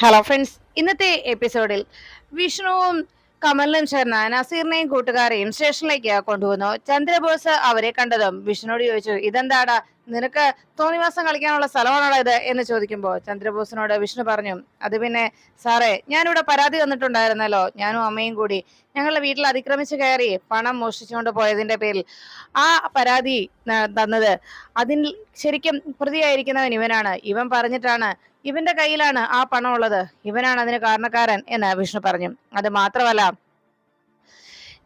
Hello friends ഇന്നത്തെ എപ്പിസോഡിൽ വിഷ്ണുവും കമലിനും ചേർന്ന നസീറിനെയും കൂട്ടുകാരെയും സ്റ്റേഷനിലേക്ക് കൊണ്ടുവന്നു. ചന്ദ്രബോസ് അവരെ കണ്ടതും വിഷ്ണുവോട് ചോദിച്ചു ഇതെന്താടാ? നിനക്ക് തോന്നിവാസം കളിക്കാനുള്ള സ്ഥലമാണോ ഇത് എന്ന് ചോദിക്കുമ്പോൾ ചന്ദ്രബോസിനോട് വിഷ്ണു പറഞ്ഞു അത് പിന്നെ സാറേ ഞാനിവിടെ പരാതി തന്നിട്ടുണ്ടായിരുന്നല്ലോ ഞാനും അമ്മയും കൂടി. ഞങ്ങളുടെ വീട്ടിൽ അതിക്രമിച്ച് കയറി പണം മോഷ്ടിച്ചുകൊണ്ട് പോയതിന്റെ പേരിൽ ആ പരാതി തന്നത്. അതിൽ ശരിക്കും പ്രതിയായിരിക്കുന്നവൻ ഇവനാണ്. ഇവൻ പറഞ്ഞിട്ടാണ് ഇവന്റെ കയ്യിലാണ് ആ പണം ഉള്ളത്. ഇവനാണ് അതിന് കാരണക്കാരൻ എന്ന് വിഷ്ണു പറഞ്ഞു. അത് മാത്രമല്ല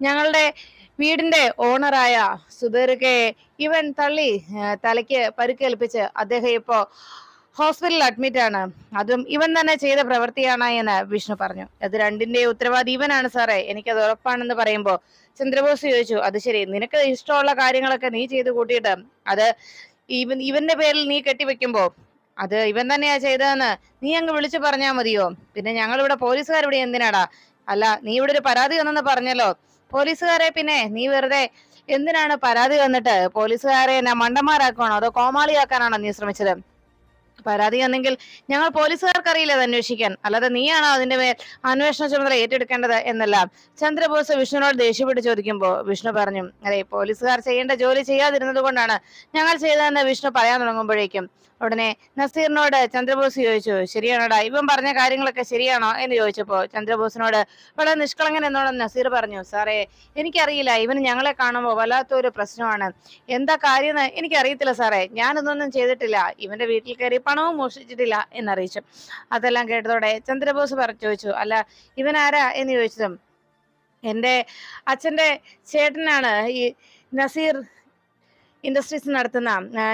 ഞങ്ങളുടെ വീടിന്റെ ഓണറായ സുബേറുക്കെ ഇവൻ തള്ളി തലയ്ക്ക് പരുക്കേൽപ്പിച്ച് അദ്ദേഹം ഇപ്പോ ഹോസ്പിറ്റലിൽ അഡ്മിറ്റ് ആണ്. അതും ഇവൻ തന്നെ ചെയ്ത പ്രവൃത്തിയാണ് എന്ന് വിഷ്ണു പറഞ്ഞു. അത് രണ്ടിന്റെ ഉത്തരവാദി ഇവനാണ് സാറേ. എനിക്കത് ഉറപ്പാണെന്ന് പറയുമ്പോ ചന്ദ്രബോസ് ചോദിച്ചു അത് ശരി നിനക്ക് ഇഷ്ടമുള്ള കാര്യങ്ങളൊക്കെ നീ ചെയ്ത് കൂട്ടിയിട്ട് അത് ഇവൻ ഇവന്റെ പേരിൽ നീ കെട്ടിവെക്കുമ്പോ അത് ഇവൻ തന്നെയാ ചെയ്തതെന്ന് നീ അങ്ങ് വിളിച്ചു പറഞ്ഞാ മതിയോ? പിന്നെ ഞങ്ങൾ ഇവിടെ പോലീസുകാർ ഇവിടെ എന്തിനാടാ? അല്ല നീ ഇവിടെ ഒരു പരാതി വന്നെന്ന് പറഞ്ഞല്ലോ. പോലീസുകാരെ പിന്നെ നീ വെറുതെ എന്തിനാണ് പരാതി വന്നിട്ട് പോലീസുകാരെ എന്നാ മണ്ടന്മാരാക്കണോ അതോ കോമാളിയാക്കാനാണോ നീ ശ്രമിച്ചത്? പരാതി വന്നെങ്കിൽ ഞങ്ങൾ പോലീസുകാർക്ക് അറിയില്ല അത് അന്വേഷിക്കാൻ. അല്ലാതെ നീയാണോ അതിന്റെ മേൽ അന്വേഷണ ചുമതല ഏറ്റെടുക്കേണ്ടത് എന്നെല്ലാം? ചന്ദ്രബോസ് വിഷ്ണുവിനോട് ദേഷ്യപ്പെട്ട് ചോദിക്കുമ്പോൾ വിഷ്ണു പറഞ്ഞു അതെ പോലീസുകാർ ചെയ്യേണ്ട ജോലി ചെയ്യാതിരുന്നത് കൊണ്ടാണ് ഞങ്ങൾ ചെയ്തതെന്ന് വിഷ്ണു പറയാൻ തുടങ്ങുമ്പോഴേക്കും. ഉടനെ നസീറിനോട് ചന്ദ്രബോസ് ചോദിച്ചു ശരിയാണോടാ? ഇവൻ പറഞ്ഞ കാര്യങ്ങളൊക്കെ ശരിയാണോ? എന്ന് ചോദിച്ചപ്പോ ചന്ദ്രബോസിനോട് വളരെ നിഷ്കളങ്കൻ നസീർ പറഞ്ഞു സാറേ എനിക്കറിയില്ല ഇവന് ഞങ്ങളെ കാണുമ്പോൾ വല്ലാത്തൊരു പ്രശ്നമാണ്. എന്താ കാര്യം എനിക്കറിയത്തില്ല സാറേ. ഞാനൊന്നും ചെയ്തിട്ടില്ല. ഇവന്റെ വീട്ടിൽ കയറി പണവും മോഷിച്ചിട്ടില്ല എന്നറിയിച്ചു. അതെല്ലാം കേട്ടതോടെ ചന്ദ്രബോസ് പറഞ്ഞു ചോദിച്ചു അല്ല ഇവൻ ആരാ? എന്ന് ചോദിച്ചതും എന്റെ അച്ഛന്റെ ചേട്ടനാണ് ഈ നസീർ ഇൻഡസ്ട്രീസ് നടത്തുന്ന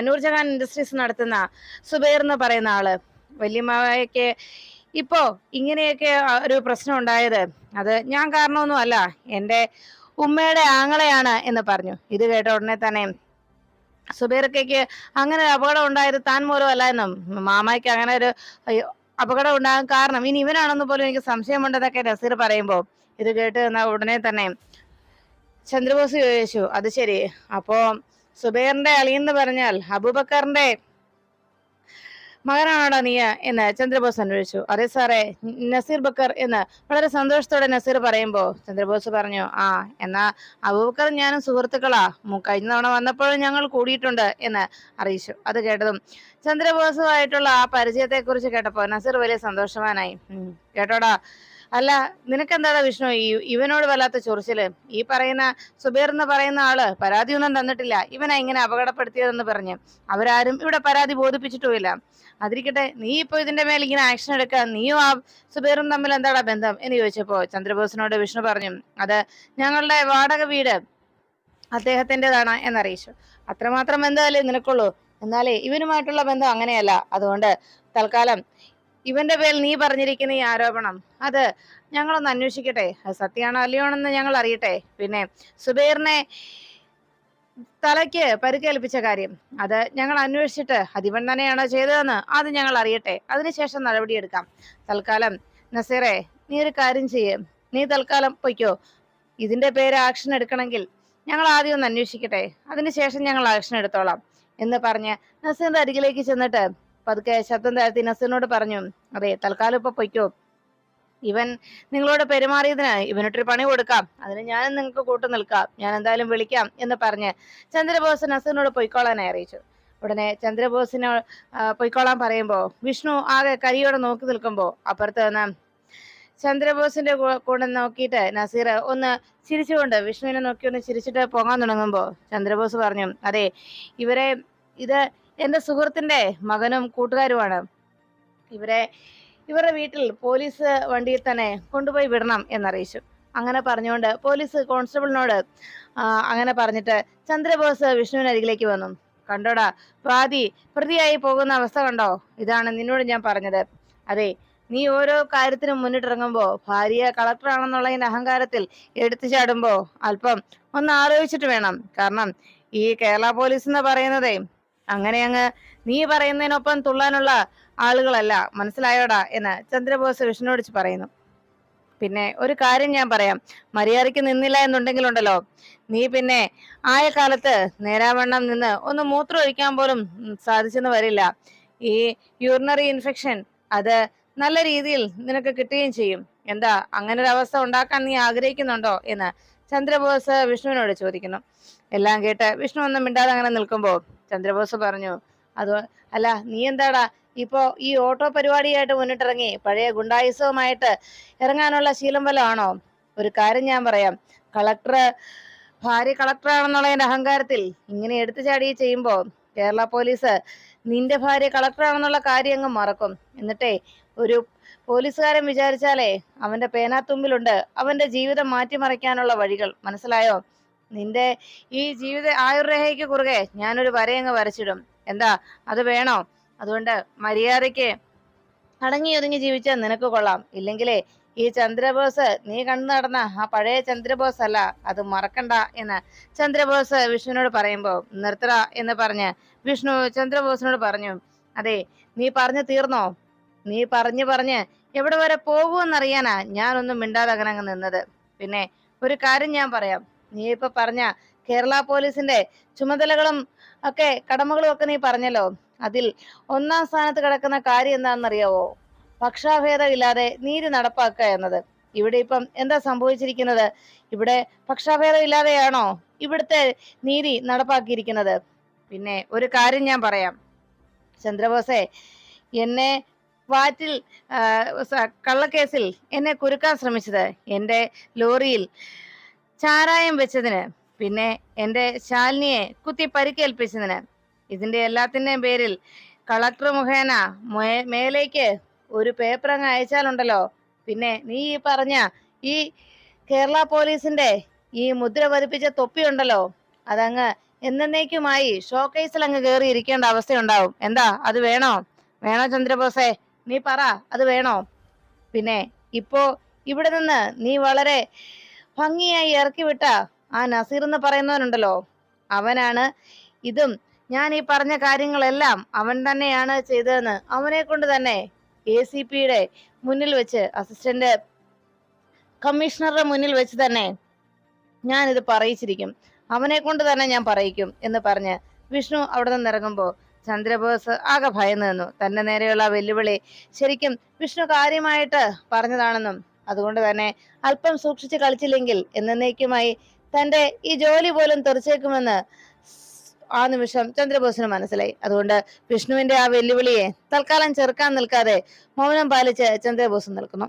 നൂർജഹാൻ ഇൻഡസ്ട്രീസ് നടത്തുന്ന സുബൈർ എന്ന് പറയുന്ന ആൾ. വല്യമ്മയൊക്കെ ഇപ്പോ ഇങ്ങനെയൊക്കെ ഒരു പ്രശ്നം ഉണ്ടായത്. അത് ഞാൻ കാരണമൊന്നും അല്ല. എന്റെ ഉമ്മയുടെ ആങ്ങളെയാണ് എന്ന് പറഞ്ഞു. ഇത് കേട്ട ഉടനെ തന്നെ സുബൈർക്കയ്ക്ക് അങ്ങനെ ഒരു അപകടം ഉണ്ടായത് താൻ മൂലം അല്ല എന്നും. മാമയ്ക്ക് അങ്ങനെ ഒരു അപകടം ഉണ്ടാകാൻ കാരണം ഇനി ഇവനാണെന്ന് പോലും എനിക്ക് സംശയമുണ്ടെന്നൊക്കെ നസീർ പറയുമ്പോൾ ഇത് കേട്ട് ഉടനെ തന്നെ ചന്ദ്രബോസ് ചോദിച്ചു അത് ശരി. അപ്പോ സുബൈറിന്റെ അളിയെന്ന് പറഞ്ഞാൽ അബൂബക്കറിന്റെ മകനാണോടാ നീയ എന്ന് ചന്ദ്രബോസ് അന്വേഷിച്ചു. അതെ സാറേ നസീർ ബക്കർ എന്ന് വളരെ സന്തോഷത്തോടെ നസീർ പറയുമ്പോ ചന്ദ്രബോസ് പറഞ്ഞു ആ എന്നാ അബൂബക്കർ ഞാനും സുഹൃത്തുക്കളാ. കഴിഞ്ഞ തവണ വന്നപ്പോഴും ഞങ്ങൾ കൂടിയിട്ടുണ്ട് എന്ന് അറിയിച്ചു. അത് കേട്ടതും ചന്ദ്രബോസുമായിട്ടുള്ള ആ പരിചയത്തെ കുറിച്ച് കേട്ടപ്പോ നസീർ വലിയ സന്തോഷവാനായി. കേട്ടോടാ അല്ല നിനക്കെന്താടാ വിഷ്ണു? ഈ ഇവനോട് വല്ലാത്ത ചൊറിച്ചിൽ. ഈ പറയുന്ന സുബേർ എന്ന് പറയുന്ന ആൾ പരാതിയൊന്നും തന്നിട്ടില്ല. ഇവനെ ഇങ്ങനെ അപകടപ്പെടുത്തിയതെന്ന് പറഞ്ഞ്. അവരാരും ഇവിടെ പരാതി ബോധിപ്പിച്ചിട്ടുമില്ല. അതിരിക്കട്ടെ നീ ഇപ്പൊ ഇതിന്റെ മേൽ ഇങ്ങനെ ആക്ഷൻ എടുക്കാൻ നീയും ആ സുബേറും തമ്മിൽ എന്താടാ ബന്ധം? എന്ന് ചോദിച്ചപ്പോ ചന്ദ്രബോസിനോട് വിഷ്ണു പറഞ്ഞു അത് ഞങ്ങളുടെ വാടക വീട് അദ്ദേഹത്തിന്റെതാണ് എന്നറിയിച്ചു. അത്രമാത്രം ബന്ധമല്ലേ നിനക്കുള്ളൂ? എന്നാലേ ഇവനുമായിട്ടുള്ള ബന്ധം അങ്ങനെയല്ല. അതുകൊണ്ട് തൽക്കാലം ഇവന്റെ പേരിൽ നീ പറഞ്ഞിരിക്കുന്ന ഈ ആരോപണം. അത് ഞങ്ങളൊന്ന് അന്വേഷിക്കട്ടെ. അത് സത്യമാണോ അല്ലയോ എന്ന് ഞങ്ങൾ അറിയട്ടെ. പിന്നെ സുബൈറിനെ തലയ്ക്ക് പരുക്കേൽപ്പിച്ച കാര്യം. അത് ഞങ്ങൾ അന്വേഷിച്ചിട്ട് അതിവൻ തന്നെയാണോ ചെയ്തതെന്ന് അത് ഞങ്ങൾ അറിയട്ടെ. അതിനുശേഷം നടപടിയെടുക്കാം തൽക്കാലം നസീറെ നീ ഒരു കാര്യം ചെയ്യേ. നീ തൽക്കാലം പൊയ്ക്കോ. ഇതിന്റെ പേര് ആക്ഷൻ എടുക്കണമെങ്കിൽ ഞങ്ങൾ ആദ്യം ഒന്ന് അന്വേഷിക്കട്ടെ. അതിനുശേഷം ഞങ്ങൾ ആക്ഷൻ എടുത്തോളാം എന്ന് പറഞ്ഞ് നസീറിന്റെ അരികിലേക്ക് ചെന്നിട്ട് പതുക്കെ ശബ്ദം താഴ്ത്തി നസീറിനോട് പറഞ്ഞു അതെ തൽക്കാലം ഇപ്പൊ പൊയ്ക്കോ. ഇവൻ നിങ്ങളോട് പെരുമാറിയതിന് ഇവനൊട്ടൊരു പണി കൊടുക്കാം. അതിന് ഞാൻ നിങ്ങൾക്ക് കൂട്ടു നിൽക്കാം. ഞാൻ എന്തായാലും വിളിക്കാം എന്ന് പറഞ്ഞ് ചന്ദ്രബോസ് നസീറിനോട് പൊയ്ക്കോളാനായി അറിയിച്ചു. ഉടനെ ചന്ദ്രബോസിനെ പൊയ്ക്കോളാൻ പറയുമ്പോ വിഷ്ണു ആകെ കരിയോടെ നോക്കി നിൽക്കുമ്പോ അപ്പുറത്ത് നിന്ന് ചന്ദ്രബോസിന്റെ കൂടെ നോക്കിയിട്ട് നസീർ ഒന്ന് ചിരിച്ചുകൊണ്ട് വിഷ്ണുവിനെ നോക്കി ഒന്ന് ചിരിച്ചിട്ട് പോകാൻ തുടങ്ങുമ്പോ ചന്ദ്രബോസ് പറഞ്ഞു അതെ ഇവരെ ഇത് എന്റെ സുഹൃത്തിന്റെ മകനും കൂട്ടുകാരുമാണ്. ഇവരെ ഇവരുടെ വീട്ടിൽ പോലീസ് വണ്ടിയിൽ തന്നെ കൊണ്ടുപോയി വിടണം എന്നറിയിച്ചു. അങ്ങനെ പറഞ്ഞുകൊണ്ട് പോലീസ് കോൺസ്റ്റബിളിനോട് അങ്ങനെ പറഞ്ഞിട്ട് ചന്ദ്രബോസ് വിഷ്ണുവിനരികിലേക്ക് വന്നു. കണ്ടോടാ പാതി പ്രതിയായി പോകുന്ന അവസ്ഥ കണ്ടോ? ഇതാണ് നിന്നോട് ഞാൻ പറഞ്ഞത്. അതെ നീ ഓരോ കാര്യത്തിനും മുന്നിട്ടിറങ്ങുമ്പോ ഭാര്യ കളക്ടർ ആണെന്നുള്ളതിന്റെ അഹങ്കാരത്തിൽ എടുത്തു ചാടുമ്പോ അല്പം ഒന്ന് ആലോചിച്ചിട്ട് വേണം. കാരണം ഈ കേരള പോലീസ് എന്ന് പറയുന്നതേ അങ്ങനെ അങ്ങ് നീ പറയുന്നതിനൊപ്പം തുള്ളാനുള്ള ആളുകളല്ല മനസ്സിലായോടാ എന്ന് ചന്ദ്രബോസ് വിഷ്ണുവോട് പറയുന്നു. പിന്നെ ഒരു കാര്യം ഞാൻ പറയാം. മര്യാദയ്ക്ക് നിന്നില്ല എന്നുണ്ടെങ്കിലുണ്ടല്ലോ. നീ പിന്നെ ആയ കാലത്ത് നേരാവണ്ണം നിന്ന് ഒന്ന് മൂത്രം ഒഴിക്കാൻ പോലും സാധിച്ചെന്ന് വരില്ല. ഈ യൂറിനറി ഇൻഫെക്ഷൻ അത് നല്ല രീതിയിൽ നിനക്ക് കിട്ടുകയും ചെയ്യും. എന്താ അങ്ങനെ ഒരു അവസ്ഥ ഉണ്ടാക്കാൻ നീ ആഗ്രഹിക്കുന്നുണ്ടോ എന്ന് ചന്ദ്രബോസ് വിഷ്ണുവിനോട് ചോദിക്കുന്നു. എല്ലാം കേട്ട് വിഷ്ണു ഒന്നും മിണ്ടാതെ അങ്ങനെ നിൽക്കുമ്പോൾ ചന്ദ്രബോസ് പറഞ്ഞു അത് അല്ല നീ എന്താടാ? ഇപ്പോ ഈ ഓട്ടോ പരിപാടിയായിട്ട് മുന്നിട്ടിറങ്ങി പഴയ ഗുണ്ടായുസവുമായിട്ട് ഇറങ്ങാനുള്ള ശീലം വല്ലതാണോ ഒരു കാര്യം ഞാൻ പറയാം. കളക്ടർ ഭാര്യ കളക്ടറാണെന്നുള്ളതിന്റെ അഹങ്കാരത്തിൽ ഇങ്ങനെ എടുത്തു ചാടി ചെയ്യുമ്പോ കേരള പോലീസ് നിന്റെ ഭാര്യ കളക്ടറാണെന്നുള്ള കാര്യം അങ്ങ് മറക്കും. എന്നിട്ടേ ഒരു പോലീസുകാരൻ വിചാരിച്ചാലേ അവന്റെ പേനാത്തുമ്പിലുണ്ട്. അവന്റെ ജീവിതം മാറ്റിമറിക്കാനുള്ള വഴികൾ. മനസ്സിലായോ? നിന്റെ ഈ ജീവിത ആയുർരേഖയ്ക്ക് കുറുകെ ഞാനൊരു വരയങ്ങ് വരച്ചിടും. എന്താ? അത് വേണോ? അതുകൊണ്ട് മര്യാദയ്ക്ക് അടങ്ങി ഒതുങ്ങി ജീവിച്ചാൽ നിനക്ക് കൊള്ളാം. ഇല്ലെങ്കിലേ ഈ ചന്ദ്രബോസ് നീ കണ്ടു നടന്ന ആ പഴയ ചന്ദ്രബോസ് അല്ല അത് മറക്കണ്ട എന്ന് ചന്ദ്രബോസ് വിഷ്ണുവിനോട് പറയുമ്പോൾ നിർത്തട എന്ന് പറഞ്ഞ് വിഷ്ണു ചന്ദ്രബോസിനോട് പറഞ്ഞു അതെ നീ പറഞ്ഞു തീർന്നോ? നീ പറഞ്ഞു പറഞ്ഞ് എവിടെ വരെ പോകുമെന്നറിയാനാ ഞാനൊന്നും മിണ്ടാതെ അങ്ങനെ അങ്ങ് നിന്നത്. പിന്നെ ഒരു കാര്യം ഞാൻ പറയാം. നീ ഇപ്പൊ പറഞ്ഞ കേരള പോലീസിന്റെ ചുമതലകളും ഒക്കെ കടമകളും ഒക്കെ നീ പറഞ്ഞല്ലോ. അതിൽ ഒന്നാം സ്ഥാനത്ത് കിടക്കുന്ന കാര്യം എന്താണെന്നറിയാവോ? പക്ഷാഭേദമില്ലാതെ നീതി നടപ്പാക്കുക എന്നത്. ഇവിടെ ഇപ്പം എന്താ സംഭവിച്ചിരിക്കുന്നത്? ഇവിടെ പക്ഷാഭേദം ഇല്ലാതെയാണോ ഇവിടുത്തെ നീതി നടപ്പാക്കിയിരിക്കുന്നത്? പിന്നെ ഒരു കാര്യം ഞാൻ പറയാം. ചന്ദ്രബോസെ എന്നെ വാറ്റിൽ കള്ളക്കേസിൽ എന്നെ കുരുക്കാൻ ശ്രമിച്ചത് എന്റെ ലോറിയിൽ ചാരായം വെച്ചതിന് പിന്നെ എന്റെ ശാലിനിയെ കുത്തി പരിക്കേൽപ്പിച്ചതിന്. ഇതിന്റെ എല്ലാത്തിന്റെയും പേരിൽ കളക്ടർ മുഖേന മേലേക്ക് ഒരു പേപ്പർ അങ്ങ് അയച്ചാലുണ്ടല്ലോ. പിന്നെ നീ ഈ പറഞ്ഞ ഈ കേരള പോലീസിന്റെ ഈ മുദ്ര പതിപ്പിച്ച തൊപ്പിയുണ്ടല്ലോ അതങ്ങ് എന്നേക്കുമായി ഷോക്കേസിൽ അങ്ങ് കയറി ഇരിക്കേണ്ട അവസ്ഥയുണ്ടാവും. എന്താ? അത് വേണോ? വേണോ ചന്ദ്രബോസേ? നീ പറ അത് വേണോ? പിന്നെ ഇപ്പോ ഇവിടെ നിന്ന് നീ വളരെ ഭംഗിയായി ഇറക്കി വിട്ട. ആ നസീർ എന്ന് പറയുന്നവനുണ്ടല്ലോ. അവനാണ് ഇതും. ഞാൻ ഈ പറഞ്ഞ കാര്യങ്ങളെല്ലാം അവൻ തന്നെയാണ് ചെയ്തതെന്ന് അവനെ കൊണ്ട് തന്നെ എ സി പിയുടെ മുന്നിൽ വെച്ച് അസിസ്റ്റന്റ് കമ്മീഷണറുടെ മുന്നിൽ വെച്ച് തന്നെ ഞാൻ ഇത് പറയിച്ചിരിക്കും. അവനെ കൊണ്ട് തന്നെ ഞാൻ പറയിക്കും എന്ന് പറഞ്ഞ് വിഷ്ണു അവിടെ നിന്ന് ഇറങ്ങുമ്പോൾ ചന്ദ്രബോസ് ആകെ ഭയന്നു നിന്നു. തന്റെ നേരെയുള്ള വെല്ലുവിളി ശരിക്കും വിഷ്ണു കാര്യമായിട്ട് പറഞ്ഞതാണെന്നും അതുകൊണ്ട് തന്നെ അല്പം സൂക്ഷിച്ച് കളിച്ചില്ലെങ്കിൽ എന്നേക്കുമായി തന്റെ ഈ ജോലി പോലും തെറിച്ചേക്കുമെന്ന് ആ നിമിഷം ചന്ദ്രബോസിന് മനസ്സിലായി. അതുകൊണ്ട് വിഷ്ണുവിന്റെ ആ വെല്ലുവിളിയെ തൽക്കാലം ചെറുക്കാൻ നിൽക്കാതെ മൗനം പാലിച്ച് ചന്ദ്രബോസ് നിൽക്കുന്നു.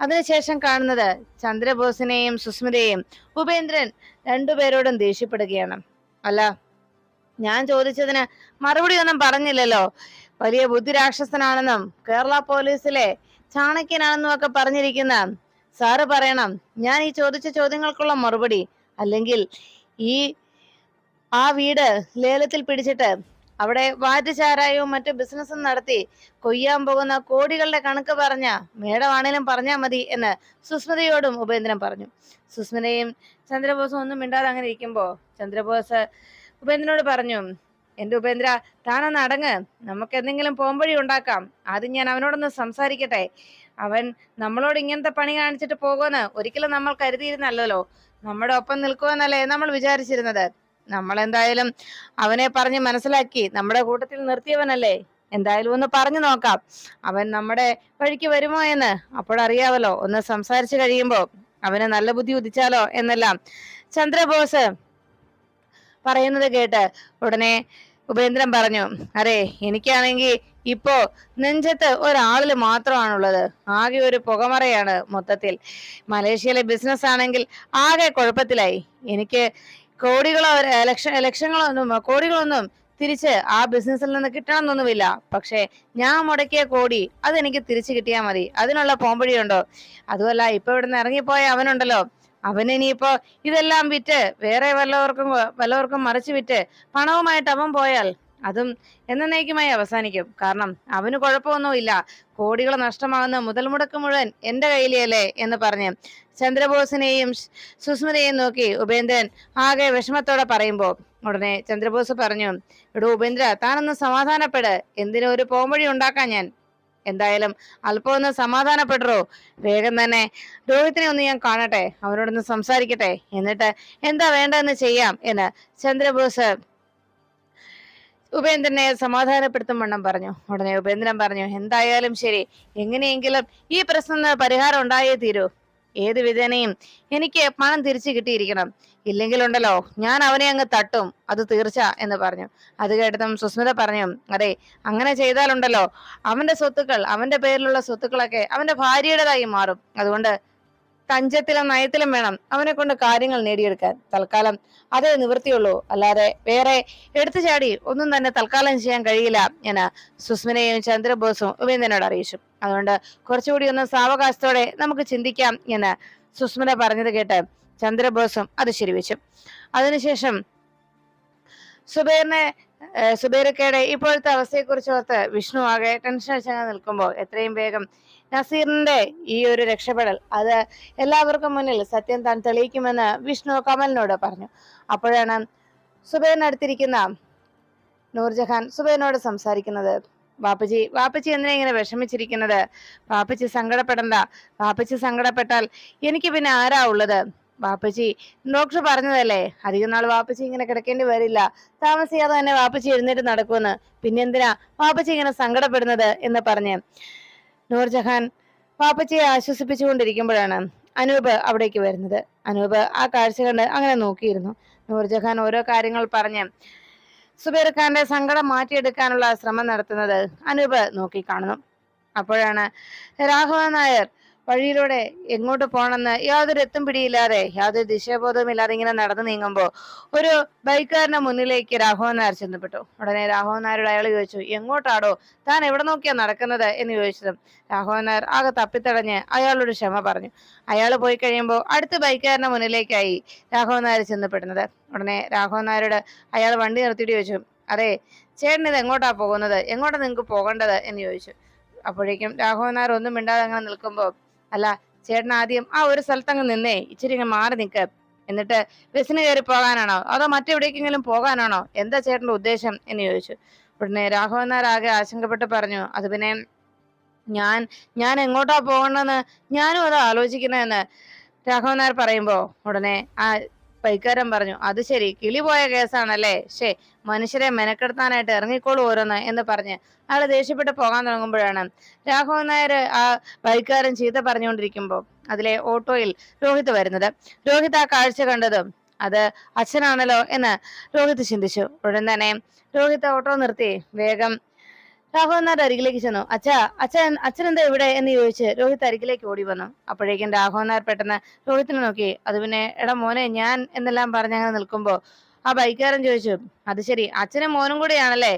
അതിനുശേഷം കാണുന്നത് ചന്ദ്രബോസിനെയും സുസ്മിതയെയും ഉപേന്ദ്രൻ രണ്ടുപേരോടും ദേഷ്യപ്പെടുകയാണ്. അല്ല ഞാൻ ചോദിച്ചതിന് മറുപടി ഒന്നും പറഞ്ഞില്ലല്ലോ. വലിയ ബുദ്ധിരാക്ഷസനാണെന്നും കേരള പോലീസിലെ ചാണക്യനാണെന്നും ഒക്കെ പറഞ്ഞിരിക്കുന്ന സാറ് പറയണം ഞാൻ ഈ ചോദിച്ച ചോദ്യങ്ങൾക്കുള്ള മറുപടി അല്ലെങ്കിൽ ഈ ആ വീട് ലേലത്തിൽ പിടിച്ചിട്ട് അവിടെ വാറ്റുചാരായവും മറ്റു ബിസിനസ്സും നടത്തി കൊയ്യാൻ പോകുന്ന കോടികളുടെ കണക്ക് പറഞ്ഞ മേഡമാണേലും പറഞ്ഞാൽ മതി എന്ന് സുസ്മിതയോടും ഉപേന്ദ്രൻ പറഞ്ഞു. സുസ്മിതയും ചന്ദ്രബോസും ഒന്നും മിണ്ടാതെ അങ്ങനെ ഇരിക്കുമ്പോൾ ചന്ദ്രബോസ് ഉപേന്ദ്രനോട് പറഞ്ഞു എന്റെ ഉപേന്ദ്ര താനൊന്ന് അടങ്ങ്. നമുക്ക് എന്തെങ്കിലും പോംവഴി ഉണ്ടാക്കാം. ആദ്യം ഞാൻ അവനോടൊന്ന് സംസാരിക്കട്ടെ. അവൻ നമ്മളോട് ഇങ്ങനത്തെ പണി കാണിച്ചിട്ട് പോകുമെന്ന് ഒരിക്കലും നമ്മൾ കരുതിയിരുന്നല്ലോ നമ്മുടെ ഒപ്പം നിൽക്കുമെന്നല്ലേ നമ്മൾ വിചാരിച്ചിരുന്നത്. നമ്മൾ എന്തായാലും അവനെ പറഞ്ഞ് മനസ്സിലാക്കി നമ്മുടെ കൂട്ടത്തിൽ നിർത്തിയവനല്ലേ? എന്തായാലും ഒന്ന് പറഞ്ഞു നോക്കാം. അവൻ നമ്മുടെ വഴിക്ക് വരുമോ എന്ന്? അപ്പോഴറിയാവല്ലോ. ഒന്ന് സംസാരിച്ചു കഴിയുമ്പോൾ അവന് നല്ല ബുദ്ധി ഉദിച്ചാലോ എന്നെല്ലാം. ചന്ദ്രബോസ് പറയുന്നത് കേട്ട് ഉടനെ ഉപേന്ദ്രൻ പറഞ്ഞു അരേ എനിക്കാണെങ്കിൽ ഇപ്പോ നെഞ്ചത്ത് ഒരാളിൽ മാത്രമാണുള്ളത്. ആകെ ഒരു പുകമറയാണ് മൊത്തത്തിൽ. മലേഷ്യയിലെ ബിസിനസ് ആണെങ്കിൽ ആകെ കുഴപ്പത്തിലായി. എനിക്ക് കോടികളോ ലക്ഷ ലക്ഷങ്ങളോ ഒന്നും കോടികളൊന്നും തിരിച്ച് ആ ബിസിനസ്സിൽ നിന്ന് കിട്ടണമെന്നൊന്നുമില്ല. പക്ഷേ ഞാൻ മുടക്കിയ കോടി അതെനിക്ക് തിരിച്ചു കിട്ടിയാൽ മതി. അതിനുള്ള പോംവഴിയുണ്ടോ? അതുമല്ല ഇപ്പൊ ഇവിടുന്ന് ഇറങ്ങിപ്പോയ അവനുണ്ടല്ലോ. അവന് ഇനിയിപ്പോ ഇതെല്ലാം വിറ്റ് വേറെ വല്ലവർക്കും വല്ലവർക്കും മറിച്ച് വിറ്റ് പണവുമായിട്ട് അവൻ പോയാൽ അതും എന്നേക്കുമായി അവസാനിക്കും. കാരണം അവന് കുഴപ്പമൊന്നുമില്ല. കോടികൾ നഷ്ടമാകുന്ന മുതൽ മുടക്ക് മുഴുവൻ എന്റെ കയ്യിലല്ലേ എന്ന് പറഞ്ഞ് ചന്ദ്രബോസിനെയും സുസ്മിതയെയും നോക്കി ഉപേന്ദ്രൻ ആകെ വിഷമത്തോടെ പറയുമ്പോ ഉടനെ ചന്ദ്രബോസ് പറഞ്ഞു എടോ ഉപേന്ദ്ര താനൊന്ന് സമാധാനപ്പെട്. എന്തിനും ഒരു പോംവഴി ഉണ്ടാക്കാൻ ഞാൻ? എന്തായാലും അല്പം ഒന്ന് സമാധാനപ്പെടറോ? വേഗം തന്നെ രോഹിത്തിനെ ഒന്ന് ഞാൻ കാണട്ടെ. അവനോടൊന്ന് സംസാരിക്കട്ടെ. എന്നിട്ട് എന്താ വേണ്ടതെന്ന് ചെയ്യാം എന്ന് ചന്ദ്രബോസ് ഉപേന്ദ്രനെ സമാധാനപ്പെടുത്തും വണ്ണം പറഞ്ഞു. ഉടനെ ഉപേന്ദ്രൻ പറഞ്ഞു എന്തായാലും ശരി. എങ്ങനെയെങ്കിലും ഈ പ്രശ്നത്തിന് പരിഹാരം ഉണ്ടായേ തീരൂ. ഏത് വിധേനയും എനിക്ക് പണം തിരിച്ചു കിട്ടിയിരിക്കണം. ഇല്ലെങ്കിലുണ്ടല്ലോ ഞാൻ അവനെ അങ്ങ് തട്ടും. അത് തീർച്ച എന്ന് പറഞ്ഞു. അത് കേട്ടതും സുസ്മിത പറഞ്ഞു അതെ അങ്ങനെ ചെയ്താലുണ്ടല്ലോ. അവന്റെ സ്വത്തുക്കൾ അവന്റെ പേരിലുള്ള സ്വത്തുക്കളൊക്കെ അവന്റെ ഭാര്യയുടേതായി മാറും. അതുകൊണ്ട് തഞ്ചത്തിലും നയത്തിലും വേണം അവനെ കൊണ്ട് കാര്യങ്ങൾ നേടിയെടുക്കാൻ തൽക്കാലം അതേ നിവൃത്തിയുള്ളൂ. അല്ലാതെ വേറെ എടുത്തു ചാടി ഒന്നും തന്നെ തൽക്കാലം ചെയ്യാൻ കഴിയില്ല എന്ന് സുസ്മിനയും ചന്ദ്രബോസും ഉപേന്ദ്രനോട് അറിയിച്ചു. അതുകൊണ്ട് കുറച്ചുകൂടി ഒന്ന് സാവകാശത്തോടെ നമുക്ക് ചിന്തിക്കാം എന്ന് സുസ്മിന പറഞ്ഞത് കേട്ട് ചന്ദ്രബോസും അത് ശരിവെച്ചു. അതിനുശേഷം സുബൈറിനെ സുബൈറക്കയുടെ ഇപ്പോഴത്തെ അവസ്ഥയെക്കുറിച്ച് ഓർത്ത് വിഷ്ണു ആകെ ടെൻഷൻ അടിച്ചങ്ങ് നിൽക്കുമ്പോൾ എത്രയും വേഗം നസീറിന്റെ ഈ ഒരു രക്ഷപ്പെടൽ അത് എല്ലാവർക്കും മുന്നിൽ സത്യം താൻ തെളിയിക്കുമെന്ന് വിഷ്ണു കമലിനോട് പറഞ്ഞു. അപ്പോഴാണ് സുബൈറിനടുത്തിരിക്കുന്ന നൂർജഹാൻ സുബൈറിനോട് സംസാരിക്കുന്നത്. വാപ്പച്ചി വാപ്പച്ചി എന്തിനാ ഇങ്ങനെ വിഷമിച്ചിരിക്കുന്നത്? വാപ്പച്ചി സങ്കടപ്പെടണ്ട. വാപ്പച്ചി സങ്കടപ്പെട്ടാൽ എനിക്ക് പിന്നെ ആരാ ഉള്ളത്? വാപ്പച്ചി ഡോക്ടർ പറഞ്ഞതല്ലേ? അധികം നാൾ വാപ്പച്ചി ഇങ്ങനെ കിടക്കേണ്ടി വരില്ല. താമസിയാതെ തന്നെ വാപ്പച്ചി എഴുന്നേറ്റ് നടക്കുമെന്ന്. പിന്നെന്തിനാ വാപ്പച്ചി ഇങ്ങനെ സങ്കടപ്പെടുന്നത്? എന്ന് പറഞ്ഞ് നൂർജഹാൻ പാപ്പച്ചയെ ആശ്വസിപ്പിച്ചുകൊണ്ടിരിക്കുമ്പോഴാണ് അനൂപ് അവിടേക്ക് വരുന്നത്. അനൂപ് ആ കാഴ്ച കണ്ട് അങ്ങനെ നോക്കിയിരുന്നു. നൂർജഹാൻ ഓരോ കാര്യങ്ങൾ പറഞ്ഞ് സുബേർ ഖാന്റെ സങ്കടം മാറ്റിയെടുക്കാനുള്ള ശ്രമം നടത്തുന്നത് അനൂപ് നോക്കിക്കാണുന്നു. അപ്പോഴാണ് രാഘവൻ നായർ വഴിയിലൂടെ എങ്ങോട്ട് പോകണമെന്ന് യാതൊരു എത്തും പിടിയില്ലാതെ യാതൊരു ദിശാബോധവുമില്ലാതെ ഇങ്ങനെ നടന്നു നീങ്ങുമ്പോൾ ഒരു ബൈക്കുകാരന്റെ മുന്നിലേക്ക് രാഘവൻ നായർ ചെന്നപ്പെട്ടു. ഉടനെ രാഘവൻ നായരോട് അയാൾ ചോദിച്ചു എങ്ങോട്ടാടോ? താൻ എവിടെ നോക്കിയാ നടക്കുന്നത്? എന്ന് ചോദിച്ചതും രാഘവൻ നായർ ആകെ തപ്പിത്തടഞ്ഞ് അയാളോട് ക്ഷമ പറഞ്ഞു. അയാൾ പോയി കഴിയുമ്പോൾ അടുത്ത ബൈക്കുകാരന്റെ മുന്നിലേക്കായി രാഘവൻ നായർ ചെന്നപ്പെടുന്നത്. ഉടനെ രാഘവൻ നായരോട് അയാൾ വണ്ടി നിർത്തിയിട്ട് ചോദിച്ചു അതെ ചേട്ടൻ ഇത് എങ്ങോട്ടാ പോകുന്നത്? എങ്ങോട്ടാ നിങ്ങൾക്ക് പോകേണ്ടത്? എന്ന് ചോദിച്ചു. അപ്പോഴേക്കും രാഘവൻ നായർ ഒന്നും മിണ്ടാതെ അങ്ങനെ നിൽക്കുമ്പോൾ അല്ല ചേട്ടൻ ആദ്യം ആ ഒരു സ്ഥലത്തങ്ങ് നിന്നേ ഇച്ചിരി ഇങ്ങനെ മാറി നിൽക്ക എന്നിട്ട് ബസ്സിന് കയറി പോകാനാണോ? അതോ മറ്റെവിടേക്കെങ്കിലും പോകാനാണോ? എന്താ ചേട്ടന്റെ ഉദ്ദേശം? എന്ന് ചോദിച്ചു. ഉടനെ രാഘവൻ നാരാകെ ആശങ്കപ്പെട്ട് പറഞ്ഞു അത് പിന്നെ ഞാൻ ഞാൻ എങ്ങോട്ടാ പോകണമെന്ന് ഞാനും അത് ആലോചിക്കുന്നതെന്ന്. രാഘവൻ നായർ പറയുമ്പോ ഉടനെ ആ പൈക്കാരൻ പറഞ്ഞു അത് ശരി കിളി പോയ കേസാണല്ലേ? ഷേ മനുഷ്യരെ മെനക്കെടുത്താനായിട്ട് ഇറങ്ങിക്കോളൂ ഓരോന്ന് എന്ന് പറഞ്ഞ് അയാൾ ദേഷ്യപ്പെട്ട് പോകാൻ തുടങ്ങുമ്പോഴാണ് രാഘവൻ നായർ ആ ബൈക്കാരൻ ചീത്ത പറഞ്ഞുകൊണ്ടിരിക്കുമ്പോൾ അതിലെ ഓട്ടോയിൽ രോഹിത് വരുന്നത്. രോഹിത് ആ കാഴ്ച കണ്ടതും അത് അച്ഛനാണല്ലോ എന്ന് രോഹിത് ചിന്തിച്ചു. ഉടൻ തന്നെ രോഹിത് ഓട്ടോ നിർത്തി വേഗം രാഘവൻ നായർ അരികിലേക്ക് ചെന്നു. അച്ഛാ അച്ഛൻ എന്താ ഇവിടെ? എന്ന് ചോദിച്ച് രോഹിത് അരികിലേക്ക് ഓടി വന്നു. അപ്പോഴേക്കും രാഘവൻ നായർ പെട്ടെന്ന് രോഹിത്തിനെ നോക്കി. അത് പിന്നെ എടാ മോനെ ഞാൻ എന്നെല്ലാം പറഞ്ഞങ്ങനെ നിൽക്കുമ്പോ ആ ബൈക്കുകാരൻ ചോദിച്ചു അത് ശരി അച്ഛനും മോനും കൂടിയാണല്ലേ?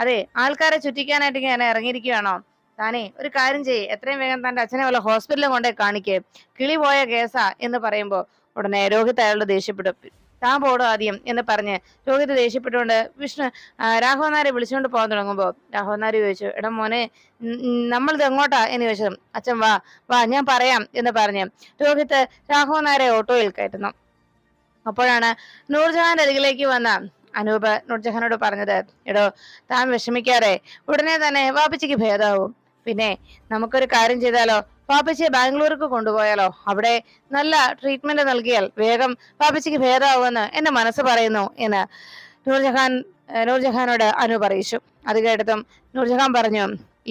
അതെ ആൾക്കാരെ ചുറ്റിക്കാനായിട്ട് ഞാൻ ഇറങ്ങിയിരിക്കുകയാണോ താനേ ഒരു കാര്യം ചെയ്യേ. എത്രയും വേഗം തന്റെ അച്ഛനെ വല്ല ഹോസ്പിറ്റലിൽ കൊണ്ടേ കാണിക്കേ. കിളി പോയ കേസാ എന്ന് പറയുമ്പോ ഉടനെ രോഹിത് അയാളോട് ദേഷ്യപ്പെട്ടു. താൻ പോടും ആദ്യം എന്ന് പറഞ്ഞ് രോഹിത് ദേഷ്യപ്പെട്ടുകൊണ്ട് വിഷ്ണു രാഘവനാരെ വിളിച്ചുകൊണ്ട് പോകാൻ തുടങ്ങുമ്പോ രാഘവൻ നായർ ചോദിച്ചു എടാ മോനെ നമ്മളിത് എങ്ങോട്ടാ? എന്ന് ചോദിച്ചതും അച്ഛൻ വാ വാ ഞാൻ പറയാം എന്ന് പറഞ്ഞ് രോഹിത് രാഘവൻ നായരെ ഓട്ടോയിൽ കയറ്റുന്നു. അപ്പോഴാണ് നൂർജഹാൻ അരികിലേക്ക് വന്ന അനൂപ് നൂർജഹാനോട് പറഞ്ഞത് എടോ താൻ വിഷമിക്കാതെ ഉടനെ തന്നെ വാപ്പച്ചിക്ക് ഭേദമാവും പിന്നെ നമുക്കൊരു കാര്യം ചെയ്താലോ? പാപ്പച്ചിയെ ബാംഗ്ലൂർക്ക് കൊണ്ടുപോയാലോ? അവിടെ നല്ല ട്രീറ്റ്മെന്റ് നൽകിയാൽ വേഗം പാപ്പച്ചിക്ക് ഭേദമാവുമെന്ന് എന്റെ മനസ്സ് പറയുന്നു എന്ന് നൂർജഹാൻ നൂർജഹാനോട് അനു പറയിച്ചു. അത് കേട്ടതും നൂർജഹാൻ പറഞ്ഞു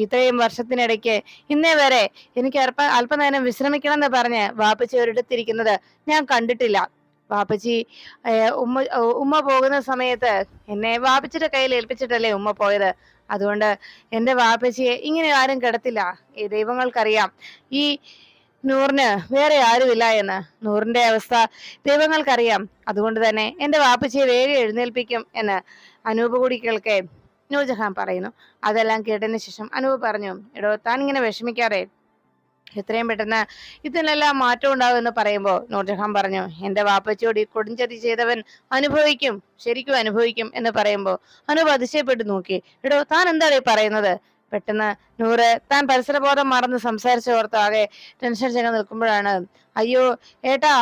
ഇത്രയും വർഷത്തിനിടയ്ക്ക് ഇന്നേ വരെ എനിക്ക് അല്പ അല്പനേരം വിശ്രമിക്കണം എന്ന് പറഞ്ഞ് വാപ്പച്ചി ഒരിടത്തിരിക്കുന്നത് ഞാൻ കണ്ടിട്ടില്ല. വാപ്പച്ചി ഉമ്മ ഉമ്മ പോകുന്ന സമയത്ത് എന്നെ വാപ്പച്ചിയുടെ കയ്യിൽ ഏൽപ്പിച്ചിട്ടല്ലേ ഉമ്മ പോയത്? അതുകൊണ്ട് എന്റെ വാപ്പച്ചിയെ ഇങ്ങനെ ആരും കിടത്തില്ല. ഈ ദൈവങ്ങൾക്കറിയാം. ഈ നൂറിന് വേറെ ആരുമില്ല എന്ന്. നൂറിന്റെ അവസ്ഥ ദൈവങ്ങൾക്കറിയാം. അതുകൊണ്ട് തന്നെ എന്റെ വാപ്പച്ചിയെ വേഗം എഴുന്നേൽപ്പിക്കും എന്ന് അനൂപ് കൂടി കേൾക്കെ നൂർജഹാൻ പറയുന്നു. അതെല്ലാം കേട്ടതിന് ശേഷം അനൂപ് പറഞ്ഞു എടോ താൻ ഇങ്ങനെ വിഷമിക്കാതെ എത്രയും പെട്ടെന്ന് ഇതിനെല്ലാം മാറ്റം ഉണ്ടാവും എന്ന് പറയുമ്പോൾ നൂർജഹാൻ പറഞ്ഞു എന്റെ വാപ്പച്ചിയോട് ഈ കൊടുംചതി ചെയ്തവൻ അനുഭവിക്കും ശരിക്കും അനുഭവിക്കും എന്ന് പറയുമ്പോൾ അനൂപ് അതിശയപ്പെട്ട് നോക്കി. എടോ താൻ എന്താണ് ഈ പറയുന്നത്? പെട്ടെന്ന് നൂറ് താൻ പരിസരബോധം മറന്ന് സംസാരിച്ചു ഓർത്താകെ ടെൻഷൻ ചെങ്ങ നിൽക്കുമ്പോഴാണ് അയ്യോ ഏട്ടാ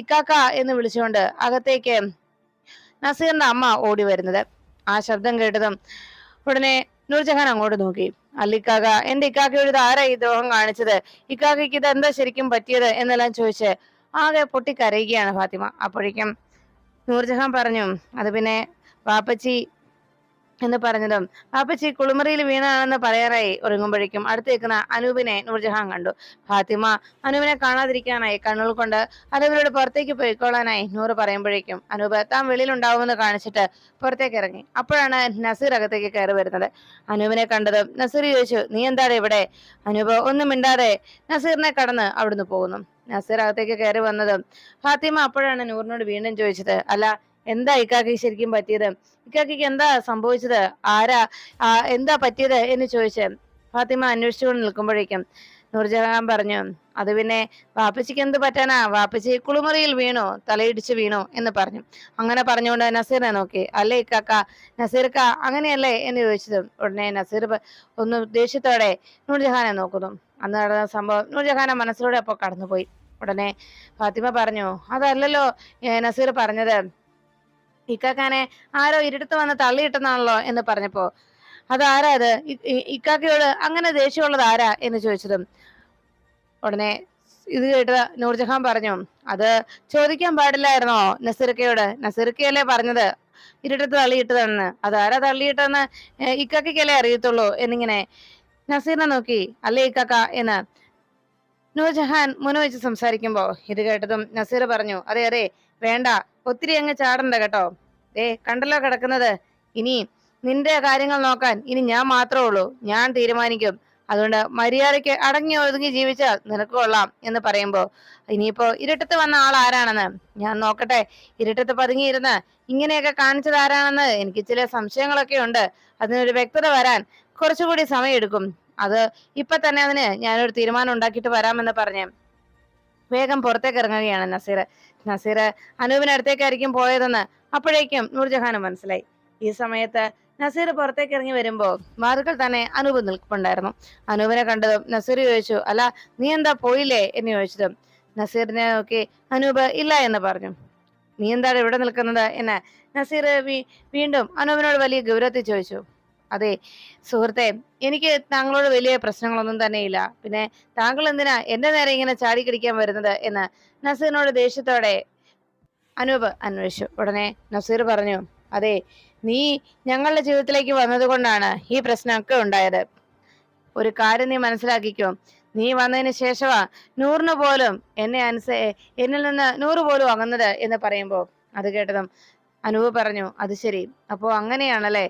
ഇക്കാക്ക എന്ന് വിളിച്ചുകൊണ്ട് അകത്തേക്ക് നസീറിന്റെ അമ്മ ഓടി വരുന്നത്. ആ ശബ്ദം കേട്ടതും ഉടനെ നൂർജഹാൻ അങ്ങോട്ട് നോക്കി. അല്ലിക്കാക്ക എന്റെ ഇക്കാക്കയോട് ഇത് ആരാ ഈ ദ്രോഹം കാണിച്ചത്? ഇക്കാക്കയ്ക്ക് ഇത് എന്താ ശരിക്കും പറ്റിയത്? എന്നെല്ലാം ചോദിച്ച് ആകെ പൊട്ടിക്കരയുകയാണ് ഫാത്തിമ. അപ്പോഴേക്കും നൂർജഹാൻ പറഞ്ഞു അത് പിന്നെ വാപ്പച്ചി എന്ന് പറഞ്ഞതും വാപ്പച്ചി കുളിമുറിയിൽ വീണാണെന്ന് പറയാറായി ഒരുങ്ങുമ്പോഴേക്കും. അടുത്തേക്കുന്ന അനൂപിനെ നൂർജഹാൻ കണ്ടു. ഫാത്തിമ അനൂപിനെ കാണാതിരിക്കാനായി കണ്ണുകൾ കൊണ്ട് അനൂപിനോട് പുറത്തേക്ക് പോയിക്കോളാനായി നൂറ് പറയുമ്പോഴേക്കും അനൂപ് താൻ വെളിയിലുണ്ടാവുമെന്ന് കാണിച്ചിട്ട് പുറത്തേക്ക് ഇറങ്ങി. അപ്പോഴാണ് നസീർ അകത്തേക്ക് കയറി വരുന്നത്. അനൂപിനെ കണ്ടതും നസീർ ചോദിച്ചു നീ എന്താണ് ഇവിടെ? അനൂപ് ഒന്നും മിണ്ടാതെ. നസീറിനെ കടന്ന് അവിടുന്ന് പോകുന്നു. നസീർ അകത്തേക്ക് കയറി വന്നതും ഫാത്തിമ അപ്പോഴാണ് നൂറിനോട് വീണ്ടും ചോദിച്ചത് അല്ല എന്താ ഇക്കാക്ക ശരിക്കും പറ്റിയത്? ഇക്കാക്കിക്ക് എന്താ സംഭവിച്ചത്? ആരാ? എന്താ പറ്റിയത് എന്ന് ചോദിച്ച് ഫാത്തിമ അന്വേഷിച്ചുകൊണ്ട് നിൽക്കുമ്പോഴേക്കും നൂർജഹാൻ പറഞ്ഞു അത് പിന്നെ വാപ്പച്ചിക്ക് എന്ത് പറ്റാനാ? വാപ്പച്ചി കുളിമുറിയിൽ വീണോ? തലയിടിച്ച് വീണോ? എന്ന് പറഞ്ഞു. അങ്ങനെ പറഞ്ഞുകൊണ്ട് നസീറിനെ നോക്കി. അല്ലേ ഇക്കാക്ക? നസീർക്ക അങ്ങനെയല്ലേ? എന്ന് ചോദിച്ചത്. ഉടനെ നസീർ ഒന്ന് ദേഷ്യത്തോടെ നൂർജഹാനെ നോക്കുന്നു. അന്ന് നടന്ന സംഭവം നൂർജഹാനെ മനസ്സിലൂടെ അപ്പോൾ കടന്നുപോയി. ഉടനെ ഫാത്തിമ പറഞ്ഞു അതല്ലല്ലോ നസീർ പറഞ്ഞത്. ഇക്കാക്കാനെ ആരോ ഇരുട്ടത്ത് വന്ന് തള്ളിയിട്ടെന്നാണല്ലോ എന്ന് പറഞ്ഞപ്പോ അതാരാ അത്? ഇക്കാക്കയോട് അങ്ങനെ ദേഷ്യമുള്ളത് ആരാ? എന്ന് ചോദിച്ചതും ഉടനെ ഇത് കേട്ട് നൂർജഹാൻ പറഞ്ഞു അത് ചോദിക്കാൻ പാടില്ലായിരുന്നോ നസീർക്കയോട്? നസീർക്കയല്ലേ പറഞ്ഞത്? ഇരുട്ടത്ത് തള്ളിയിട്ടതെന്ന് അതാരാ തള്ളിയിട്ടെന്ന് ഇക്കാക്കയ്ക്കല്ലേ അറിയത്തുള്ളൂ? എന്നിങ്ങനെ നസീറിനെ നോക്കി അല്ലേ ഇക്കാക്ക? എന്ന് നൂർജഹാൻ മുൻവെച്ച് സംസാരിക്കുമ്പോ ഇത് കേട്ടതും നസീർ പറഞ്ഞു അതെ അതെ വേണ്ട. ഒത്തിരി അങ്ങ് ചാടണ്ട കേട്ടോ. ഏ കണ്ടല്ലോ കിടക്കുന്നത്. ഇനി നിന്റെ കാര്യങ്ങൾ നോക്കാൻ ഇനി ഞാൻ മാത്രമേ ഉള്ളൂ. ഞാൻ തീരുമാനിക്കും. അതുകൊണ്ട് മര്യാദയ്ക്ക് അടങ്ങി ഒതുങ്ങി ജീവിച്ചാൽ നിനക്ക് കൊള്ളാം എന്ന് പറയുമ്പോ ഇനിയിപ്പോ ഇരുട്ടത്ത് വന്ന ആൾ ആരാണെന്ന്? ഞാൻ നോക്കട്ടെ. ഇരുട്ടത്ത് പതുങ്ങിയിരുന്ന് ഇങ്ങനെയൊക്കെ കാണിച്ചത് ആരാണെന്ന് എനിക്ക് ചില സംശയങ്ങളൊക്കെ ഉണ്ട്. അതിനൊരു വ്യക്തത വരാൻ കുറച്ചുകൂടി സമയമെടുക്കും. അത് ഇപ്പൊ തന്നെ അതിന് ഞാനൊരു തീരുമാനം ഉണ്ടാക്കിയിട്ട് വരാമെന്ന് പറഞ്ഞ് വേഗം പുറത്തേക്ക് ഇറങ്ങുകയാണ് നസീർ. നസീർ അനൂപിന് അടുത്തേക്കായിരിക്കും പോയതെന്ന് അപ്പോഴേക്കും നൂർജഹാനും മനസ്സിലായി. ഈ സമയത്ത് നസീർ പുറത്തേക്ക് ഇറങ്ങി വരുമ്പോൾ വാതുക്കൾ തന്നെ അനൂപ് നിൽപ്പുണ്ടായിരുന്നു. അനൂപിനെ കണ്ടതും നസീർ ചോദിച്ചു അല്ല നീ എന്താ പോയില്ലേ? എന്ന് ചോദിച്ചതും നസീറിനെ നോക്കി അനൂപ് ഇല്ല എന്ന് പറഞ്ഞു. നീ എന്താണ് ഇവിടെ നിൽക്കുന്നത്? എന്ന് നസീർ വീണ്ടും അനൂപിനോട് വലിയ ഗൗരവത്തിൽ ചോദിച്ചു. അതെ സുഹൃത്തെ എനിക്ക് താങ്കളോട് വലിയ പ്രശ്നങ്ങളൊന്നും തന്നെയില്ല. പിന്നെ താങ്കൾ എന്തിനാ എന്റെ നേരെ ഇങ്ങനെ ചാടിക്കടിക്കാൻ വരുന്നത് എന്ന് നസീറിനോട് ദേഷ്യത്തോടെ അനൂപ് അന്വേഷിച്ചു. ഉടനെ നസീർ പറഞ്ഞു അതെ നീ ഞങ്ങളുടെ ജീവിതത്തിലേക്ക് വന്നതുകൊണ്ടാണ് ഈ പ്രശ്നമൊക്കെ ഉണ്ടായത്. ഒരു കാര്യം നീ മനസ്സിലാക്കിക്കോ. നീ വന്നതിന് ശേഷമാ നൂറിന് പോലും എന്നെ അനുസ എന്നിൽ നിന്ന് നൂറ് പോലും അകന്നത് എന്ന് പറയുമ്പോൾ അത് കേട്ടതും അനൂപ് പറഞ്ഞു അത് ശരി. അപ്പോ അങ്ങനെയാണല്ലേ?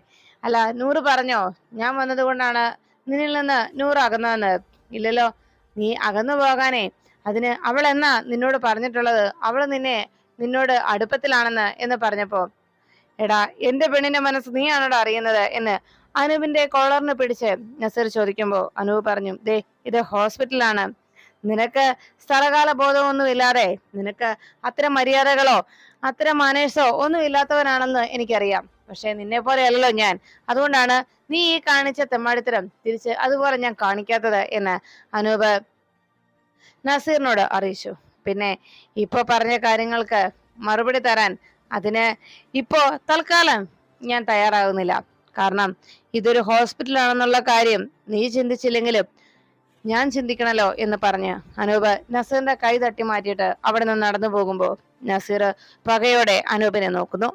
അല്ല നൂറ് പറഞ്ഞോ? ഞാൻ വന്നത് കൊണ്ടാണ് നിന്നിൽ നിന്ന് നൂറ് അകന്നതെന്ന്. ഇല്ലല്ലോ നീ അകന്നു പോകാനേ. അതിന് അവൾ എന്നാ നിന്നോട് പറഞ്ഞിട്ടുള്ളത്? അവൾ നിന്നെ നിന്നോട് അടുപ്പത്തിലാണെന്ന് എന്ന് പറഞ്ഞപ്പോ എടാ എന്റെ പെണ്ണിന്റെ മനസ്സ് നീയാണോടാ അറിയുന്നത് എന്ന് അനൂപിന്റെ കോളറിന് പിടിച്ച് നസീർ ചോദിക്കുമ്പോ അനൂപ് പറഞ്ഞു ദേ ഇത് ഹോസ്പിറ്റലാണ്. നിനക്ക് സ്ഥലകാല ബോധമൊന്നും ഇല്ലാതെ നിനക്ക് അത്തരം മര്യാദകളോ അത്തരം മാനേഴ്സോ ഒന്നും ഇല്ലാത്തവനാണെന്ന് എനിക്കറിയാം. പക്ഷെ നിന്നെ പോലെ അല്ലല്ലോ ഞാൻ. അതുകൊണ്ടാണ് നീ ഈ കാണിച്ച തെമ്മാടിത്തരം തിരിച്ച് അതുപോലെ ഞാൻ കാണിക്കാത്തത് എന്ന് അനൂപ് നസീറിനോട് അറിയിച്ചു. പിന്നെ ഇപ്പോൾ പറഞ്ഞ കാര്യങ്ങൾക്ക് മറുപടി തരാൻ അതിന് ഇപ്പോൾ തൽക്കാലം ഞാൻ തയ്യാറാകുന്നില്ല കാരണം ഇതൊരു ഹോസ്പിറ്റലാണെന്നുള്ള കാര്യം നീ ചിന്തിച്ചില്ലെങ്കിലും ഞാൻ ചിന്തിക്കണല്ലോ എന്ന് പറഞ്ഞ് അനൂപ് നസീറിന്റെ കൈ തട്ടി മാറ്റിയിട്ട് അവിടെ നിന്ന് നടന്നു പോകുമ്പോൾ നസീർ പകയോടെ അനൂപിനെ നോക്കുന്നു.